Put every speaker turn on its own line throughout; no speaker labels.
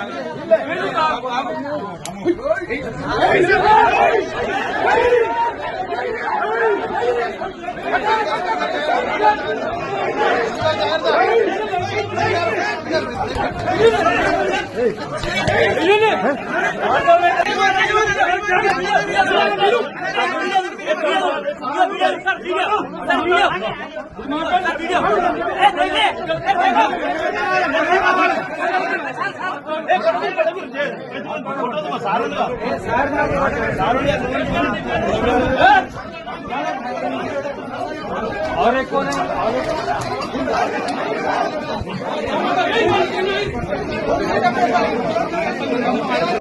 రాజు రాము
నాశనం చేసుకుంటున్నా పేదలు ఇళ్ళని పోలీసులు పట్టి.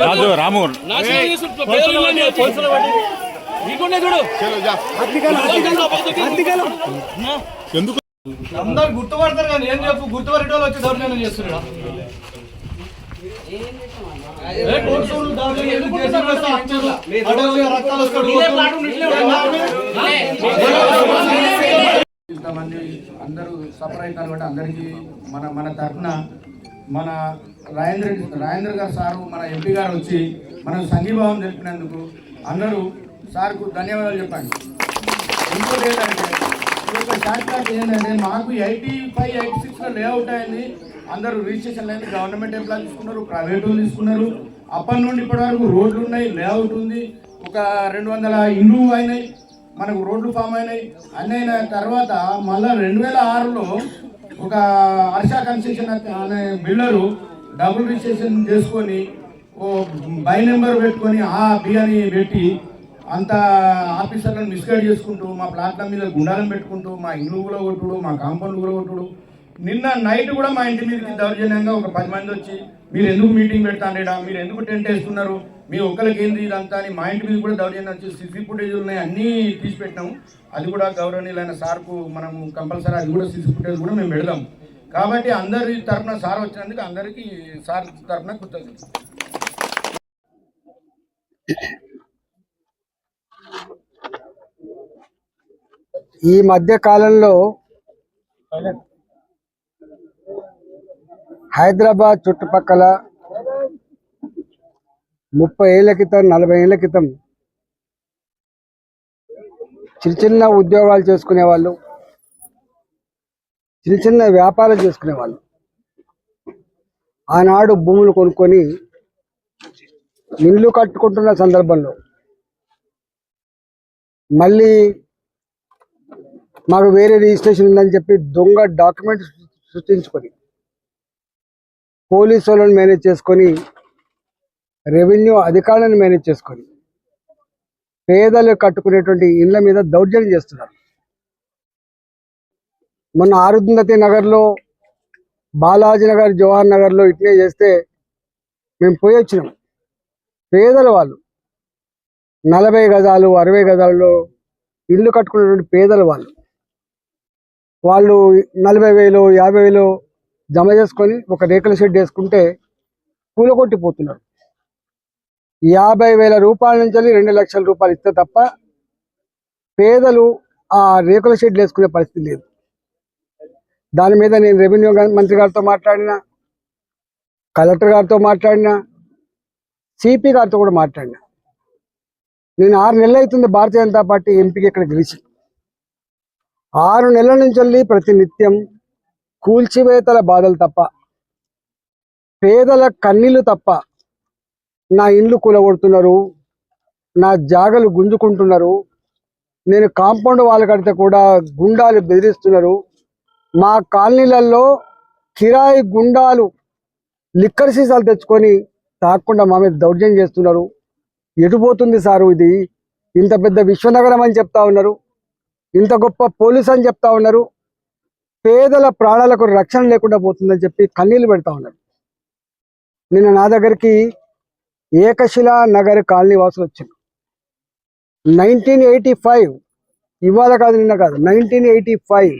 రాజు రాము.
ఎందుకు
అందరు గుర్తుపడతారు కానీ ఏం చెప్పు? గుర్తుపడేటోళ్ళు వచ్చి దౌర్జన్యం చేస్తున్నా
ఇంతమంది అందరూ సఫర్ అవుతారు కాబట్టి అందరికీ మన మన తరఫున మన రాజేంద్ర రాజేంద్ర గారు సారు మన ఎంపీ గారు వచ్చి మనం సంఘీభావం తెలిపినందుకు అందరూ సార్కు ధన్యవాదాలు చెప్పండి. ఇంకోటి ఏంటంటే ఈ యొక్క షార్ట్ కట్ ఏంటంటే మాకు ఎయిటీ ఫైవ్ ఎయిటీ సిక్స్లో లేఅవుట్ అయింది. అందరూ రిజిస్ట్రేషన్ అయింది గవర్నమెంట్ ఎంప్లాయ్ తీసుకున్నారు ప్రైవేట్ వాళ్ళు తీసుకున్నారు. అప్పటి నుండి ఇప్పటి వరకు రోడ్లు ఉన్నాయి లేఅవుట్ ఉంది. ఒక రెండు వందల ఇండ్లు అయినాయి మనకు రోడ్లు ఫామ్ అయినాయి. అన్నీ అయిన తర్వాత మళ్ళీ రెండు వేల ఆరులో ఒక హర్ష కన్స్ట్రక్షన్ అనే బిల్డరు డబుల్ రిజిస్ట్రేషన్ చేసుకొని ఓ బై నెంబర్ పెట్టుకొని ఆ బి అని పెట్టి అంత ఆఫీసర్లను మిస్గైడ్ చేసుకుంటూ మా ప్లాట్ల మీద గుండాలను పెట్టుకుంటూ మా ఇండ్లు కూడా కొట్టుడు మా కాంపౌండ్ కూడా కొట్టుడు. నిన్న నైట్ కూడా మా ఇంటి మీదకి దౌర్జన్యంగా ఒక పది మంది వచ్చి మీరు ఎందుకు మీటింగ్ పెడతాండేడా మీరు ఎందుకు టెంట్ వేస్తున్నారు? మీ ఒక్కరికి ఏంది ఇదంతా? అని మా ఇంటి మీద కూడా దౌర్జన్యం వచ్చి సిసి ఫుటేజ్ ఉన్నాయి అన్నీ తీసి పెట్టినాము. అది కూడా గౌరవనీయులైన సార్కు మనము కంపల్సరీ అది కూడా సిసి ఫుటేజ్ కూడా మేము పెడదాం. కాబట్టి అందరి తరఫున సార్ వచ్చినందుకు అందరికీ సార్ తరఫున కృతజ్ఞతలు.
ఈ మధ్య కాలంలో హైదరాబాద్ చుట్టుపక్కల ముప్పై ఏళ్ళ క్రితం నలభై ఏళ్ళ క్రితం చిన్న చిన్న ఉద్యోగాలు చేసుకునే వాళ్ళు చిన్న చిన్న వ్యాపారాలు చేసుకునే వాళ్ళు ఆనాడు భూములు కొనుక్కొని ఇల్లు కట్టుకుంటున్న సందర్భంలో మళ్ళీ మాకు వేరే రిజిస్ట్రేషన్ ఉందని చెప్పి దొంగ డాక్యుమెంట్ సృష్టించుకొని పోలీసు వాళ్ళని మేనేజ్ చేసుకొని రెవెన్యూ అధికారులను మేనేజ్ చేసుకొని పేదలు కట్టుకునేటువంటి ఇండ్ల మీద దౌర్జన్యం చేస్తున్నారు. మొన్న ఆరుంధతి నగర్లో బాలాజీ నగర్ జవహర్ నగర్లో ఇట్లే చేస్తే మేము పోయి వచ్చినాం. పేదల వాళ్ళు నలభై గజాలు అరవై గజాల్లో ఇల్లు కట్టుకునేటువంటి పేదల వాళ్ళు వాళ్ళు నలభై వేలు యాభై వేలు జమ చేసుకొని ఒక రేకుల షెడ్ వేసుకుంటే కూలగొట్టిపోతున్నారు. యాభై వేల రూపాయల నుంచి రెండు లక్షల రూపాయలు ఇస్తే తప్ప పేదలు ఆ రేకుల షెడ్లు వేసుకునే పరిస్థితి లేదు. దాని మీద నేను రెవెన్యూ మంత్రి గారితో మాట్లాడిన కలెక్టర్ గారితో మాట్లాడిన సిపి గారితో కూడా మాట్లాడిన. నేను ఆరు నెలలు అవుతుంది భారతీయ జనతా పార్టీ ఎంపీకి ఇక్కడ గెలిచి. ఆరు నెలల నుంచి వెళ్ళి ప్రతి నిత్యం కూల్చివేతల బాధలు తప్ప పేదల కన్నీళ్ళు తప్ప నా ఇండ్లు కూలగొడుతున్నారు నా జాగలు గుంజుకుంటున్నారు నేను కాంపౌండ్ వాళ్ళు కడితే కూడా గుండాలు బెదిరిస్తున్నారు. మా కాలనీలలో కిరాయి గుండాలు లిక్కర్ సీసాలు తెచ్చుకొని తాకుండా మా మీద దౌర్జన్యం చేస్తున్నారు. ఎటుపోతుంది సారు ఇది? ఇంత పెద్ద విశ్వనగరం అని చెప్తా ఉన్నారు. ఇంత గొప్ప పోలీస్ అని చెప్తా ఉన్నారు. పేదల ప్రాణాలకు రక్షణ లేకుండా పోతుందని చెప్పి కన్నీళ్ళు పెడతా ఉన్నారు. నిన్న నా దగ్గరికి ఏకశిలా నగర్ కాలనీ వాసులు వచ్చారు. నైన్టీన్ ఎయిటీ ఫైవ్ ఇవాళ కాదు నిన్న కాదు నైన్టీన్ ఎయిటీ ఫైవ్.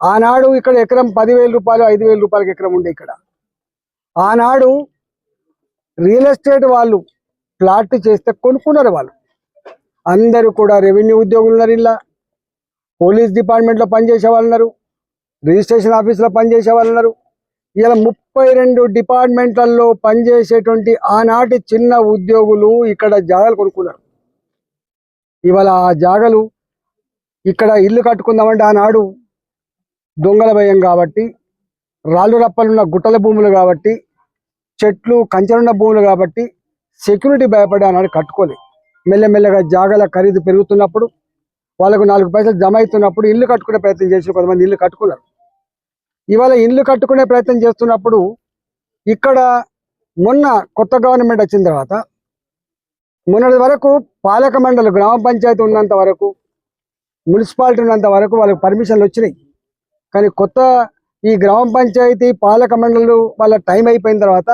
ఆనాడు ఇక్కడ ఎకరం పదివేల రూపాయలు ఐదు వేల రూపాయలకి ఎకరం ఉండే ఇక్కడ. ఆనాడు రియల్ ఎస్టేట్ వాళ్ళు ప్లాట్ చేస్తే కొనుక్కున్నారు వాళ్ళు. అందరూ కూడా రెవెన్యూ ఉద్యోగులు ఉన్నారు ఇలా. పోలీస్ డిపార్ట్మెంట్లో పనిచేసే వాళ్ళు ఉన్నారు రిజిస్ట్రేషన్ ఆఫీస్లో పనిచేసే వాళ్ళు ఉన్నారు ఇలా ముప్పై రెండు డిపార్ట్మెంట్లలో పనిచేసేటువంటి ఆనాటి చిన్న ఉద్యోగులు ఇక్కడ జాగాలు కొనుక్కున్నారు. ఇవాళ ఆ జాగలు ఇక్కడ ఇల్లు కట్టుకుందామంటే ఆనాడు దొంగల భయం కాబట్టి రాళ్ళు రప్పలున్న గుట్టల భూములు కాబట్టి చెట్లు కంచెలున్న భూములు కాబట్టి సెక్యూరిటీ భయపడి ఆనాడు కట్టుకోలేదు మెల్లమెల్లగా జాగల ఖరీదు పెరుగుతున్నప్పుడు వాళ్ళకు నాలుగు పైసలు జమ అవుతున్నప్పుడు ఇల్లు కట్టుకునే ప్రయత్నం చేసి కొంతమంది ఇల్లు కట్టుకున్నారు ఇవాళ ఇల్లు కట్టుకునే ప్రయత్నం చేస్తున్నప్పుడు ఇక్కడ మొన్న కొత్త గవర్నమెంట్ వచ్చిన తర్వాత మొన్నటి వరకు పాలక మండలి గ్రామ పంచాయతీ ఉన్నంత వరకు మున్సిపాలిటీ ఉన్నంత వరకు వాళ్ళకి పర్మిషన్లు వచ్చినాయి. కానీ కొత్త ఈ గ్రామ పంచాయతీ పాలక మండలు వాళ్ళ టైం అయిపోయిన తర్వాత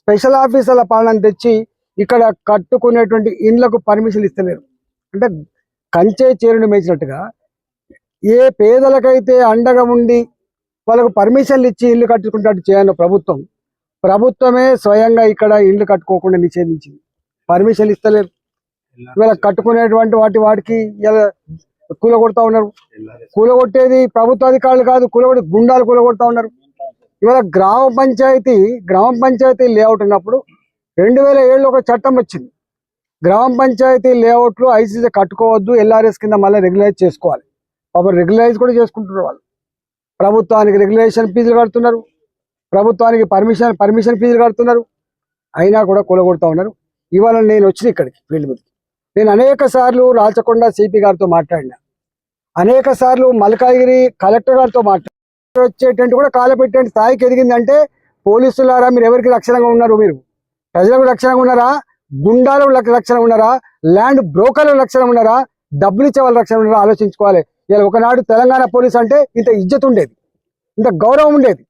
స్పెషల్ ఆఫీసర్ల పాలన తెచ్చి ఇక్కడ కట్టుకునేటువంటి ఇండ్లకు పర్మిషన్ ఇస్తలేరు. అంటే కంచే చేరుని మేచినట్టుగా ఏ పేదలకైతే అండగా ఉండి వాళ్ళకు పర్మిషన్లు ఇచ్చి ఇల్లు కట్టుకుంటే చేయను ప్రభుత్వం ప్రభుత్వమే స్వయంగా ఇక్కడ ఇల్లు కట్టుకోకుండా నిషేధించింది. పర్మిషన్ ఇస్తలేరు. ఇవాళ కట్టుకునేటువంటి వాటి వాటికి ఇలా కూలగొడతా ఉన్నారు. కూలగొట్టేది ప్రభుత్వ అధికారులు కాదు కూలగొట్టి గుండాలు కూలగొడతా ఉన్నారు. ఇవాళ గ్రామ పంచాయతీ గ్రామ పంచాయతీ లేఅవుట్ ఉన్నప్పుడు రెండు వేల ఏడులో ఒక చట్టం వచ్చింది. గ్రామ పంచాయతీ లేఅవుట్లు ఐసీసీ కట్టుకోవద్దు ఎల్ఆర్ఎస్ కింద మళ్ళీ రెగ్యులైజ్ చేసుకోవాలి. పాపం రెగ్యులైజ్ కూడా చేసుకుంటున్నారు వాళ్ళు. ప్రభుత్వానికి రెగ్యులేషన్ ఫీజులు కడుతున్నారు. ప్రభుత్వానికి పర్మిషన్ పర్మిషన్ ఫీజులు కడుతున్నారు. అయినా కూడా కూలగొడుతూ ఉన్నారు. ఇవాళ నేను వచ్చిన ఇక్కడికి ఫీల్డ్ మీదకి. నేను అనేక సార్లు రాచకొండ సిపి గారితో మాట్లాడినా. అనేక సార్లు మల్కాగిరి కలెక్టర్ గారితో మాట్లాడి వచ్చేటట్టు కూడా కాలపెట్టే స్థాయికి ఎదిగిందంటే పోలీసులారా మీరు ఎవరికి రక్షణగా ఉన్నారు మీరు? ప్రజలకు రక్షణగా ఉన్నారా? గుండాల లక్షణం ఉన్నారా? ల్యాండ్ బ్రోకర్ల లక్షణం ఉన్నారా? డబ్బులు ఇచ్చే వాళ్ళ రక్షణ ఉన్నారా? ఆలోచించుకోవాలి. ఇలా ఒకనాడు తెలంగాణ పోలీస్ అంటే ఇంత ఇజ్జత్ ఉండేది. ఇంత గౌరవం ఉండేది.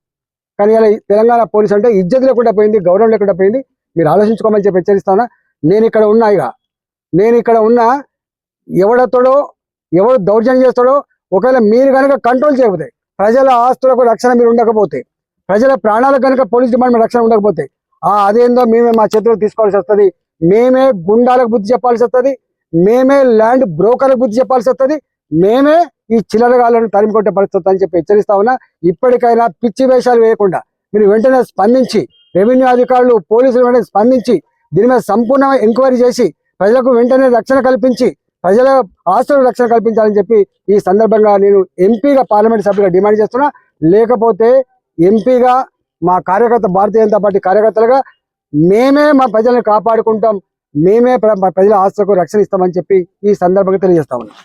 కానీ ఇలా తెలంగాణ పోలీస్ అంటే ఇజ్జత్ లేకుండా పోయింది గౌరవం లేకుండా పోయింది. మీరు ఆలోచించుకోమని చెప్పి హెచ్చరిస్తానా. నేను ఇక్కడ ఉన్నా ఇక. నేను ఇక్కడ ఉన్నా ఎవడతోడో ఎవడు దౌర్జన్యం చేస్తాడో ఒకవేళ మీరు కనుక కంట్రోల్ చేయకపోతే ప్రజల ఆస్తులకు రక్షణ మీరు ఉండకపోతే ప్రజల ప్రాణాలకు కనుక పోలీస్ డిపార్ట్మెంట్ రక్షణ ఉండకపోతే ఆ అదేందో మేమే మా చేతిలో తీసుకోవాల్సి వస్తుంది. మేమే గుండాలకు బుద్ధి చెప్పాల్సి వస్తుంది మేమే ల్యాండ్ బ్రోకర్లకు బుద్ధి చెప్పాల్సి వస్తుంది మేమే ఈ చిల్లరగాళ్ళను తరిమి కొట్టే పరిస్థితి అని చెప్పి హెచ్చరిస్తా ఉన్నా. ఇప్పటికైనా పిచ్చి వేషాలు వేయకుండా మీరు వెంటనే స్పందించి రెవెన్యూ అధికారులు పోలీసులు వెంటనే స్పందించి దీని మీద సంపూర్ణ ఎంక్వైరీ చేసి ప్రజలకు వెంటనే రక్షణ కల్పించి ప్రజల ఆస్తులకు రక్షణ కల్పించాలని చెప్పి ఈ సందర్భంగా నేను ఎంపీగా పార్లమెంట్ సభ్యుగా డిమాండ్ చేస్తున్నా. లేకపోతే ఎంపీగా మా కార్యకర్త భారతీయ జనతా పార్టీ కార్యకర్తలుగా మేమే మా ప్రజల్ని కాపాడుకుంటాం. మేమే ప్రజల ఆస్తులకు రక్షణ ఇస్తామని చెప్పి ఈ సందర్భంగా తెలియజేస్తా ఉన్నాం.